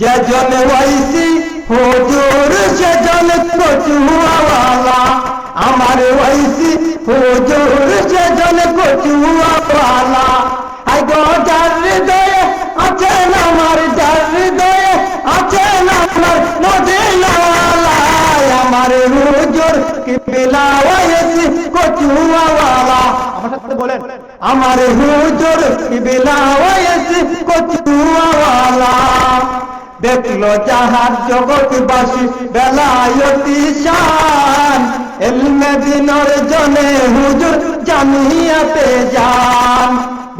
যেজন ওয়াইসি, হুজুর সেজন কচুয়াওয়ালা। আমার ওয়াইসি, হুজুর সেজন কচুয়াওয়ালা। আই গো, যার হৃদয়ে আছেন আমার, যার হৃদয়ে আছেন আমার মদিনাওয়ালা। আমার হুজুর কি বিলাওয়াইসি কচুয়াওয়ালা। আমার সাথে বলেন, আমার হুজুর কি বিলাওয়াইসি কচুয়াওয়ালা। দেখল যাহার জগৎবাসী বেলায়তি শান। এলমে দিনর জনে হুজুর জামিয়াতে যান।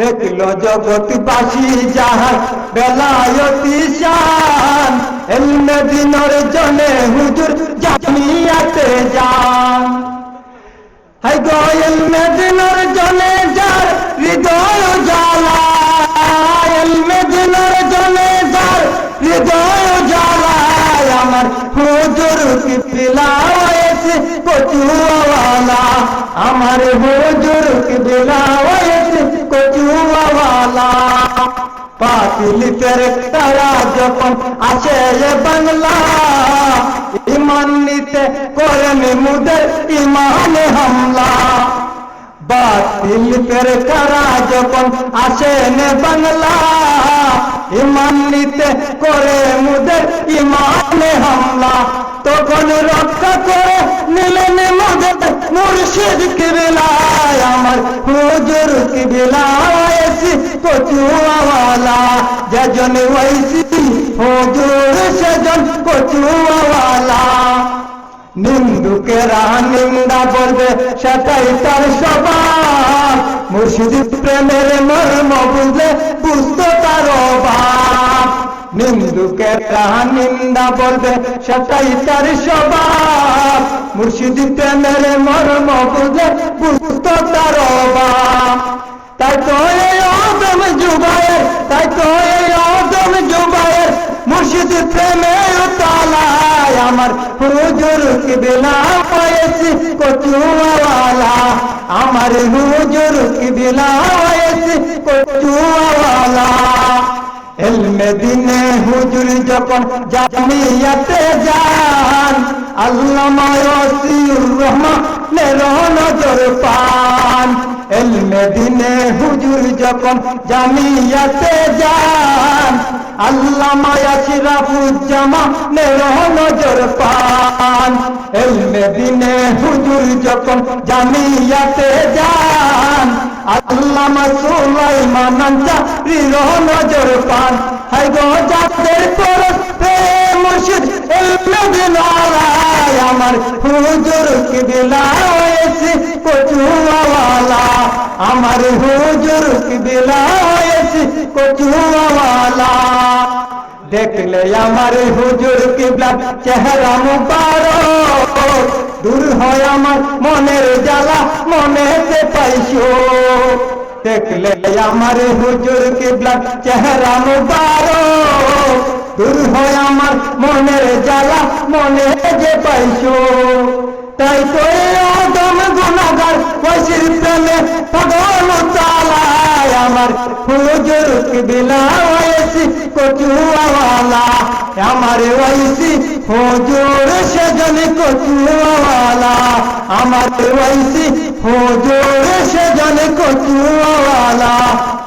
দেখল জগৎবাসী যাহার বেলায়তি শান। এলমে দিনর জনে হুজুর জামিয়াতে যান। হাই গয়েল মেদিনর জনে বিলাওয়েছে কচুয়াওয়ালা। আমার হুজুর কি বিলাওয়েছে কচুয়াওয়ালা। পাতিলিতের তারা যখন আসে বাংলা ইমান নিতে করেন মুদের ইমানে হামলা। বাতিল পের কারা যখন আসেন বাংলা ইমান করে মুদের ইমানে হামলা। তখন রক্ষা করে নিলেন মুদের মুর্শিদ কিবিলায়, আমার হুজুর কিবিলায় কচুয়াওয়ালা যেজন ওয়াইসি হুজুর সেজন কচুয়াওয়ালা। নিন্দুকেরা নিন্দা করবে সেটাই তার স্বভাব। মুর্শিদ প্রেমের মর্ম বুঝলে নিন্দুকেরা নিন্দা বলবে সেটাই তার স্বভাব। মুর্শিদ প্রেমের মর্ম বুঝলে বুঝতো তার তাই তো এই অদম যুগায়ের তাই তো এই অদম যুগায়ের মুর্শিদ প্রেমে তালায় আমার হুজুর কি বিলা হয়েছি, কচুয়াওয়ালা। আমার হুজুর কি বিলা হয়েছি, কচুয়াওয়ালা। এলমে দিনে হুজুর যখন জামিয়াতে যান আল্লামা ওসিউর রহমানের নজর পান। এলমে দিনে হুজুর যখন জামিয়াতে যান আল্লামা আশরাফুজ্জামানের নজর পান। এলমে দিনে হুজুর যখন জামিয়াতে যান আমার হুজুর কি বিলায়েছি কচুয়াওয়ালা। আমার হুজুর কি বিলায়েছি কচুয়াওয়ালা। দেখলে আমার হুজুর কিবলা চেহারা মুবারক। দূর হয় আমার মনের জ্বালা মনেতে পাইছো দেখলে আমার হুজুর কিবলা চেহারা মুবারক দূর হয় আমার মনের জ্বালা মনে যে পাইছো হুজুর কিবলা ওইসি কচুয়াওয়ালা। আমার ওইসি হুজুর সেজন কচুয়াওয়ালা। আমার ওয়াইসি হুজুর সেজন কচুয়াওয়ালা।